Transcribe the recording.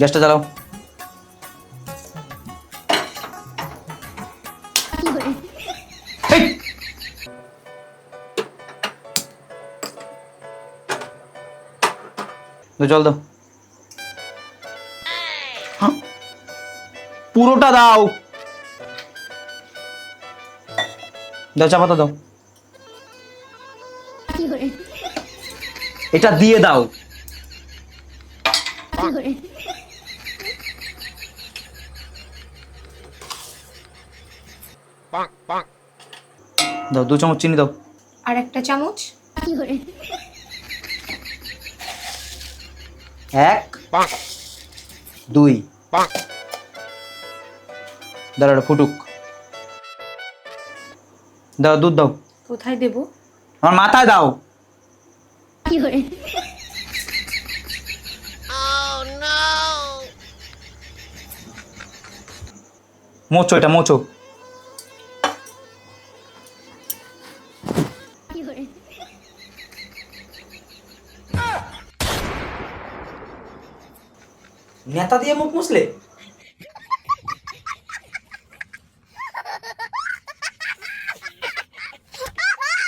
গ্যাসটা! দাও, জল দাও? পুরোটা দাও। দাও চা পাতা দাও। এটা দিয়ে দাও। দাও দু চামচ চিনি দাও। আর একটা চামচ? এক দুই। দাঁড়া ফুটুক। দাও দুধ দাও। কোথায় দেব? আমার মাথায় দাও। মোচো এটা মোচো। নেতা দিয়ে মুখ মুছলে?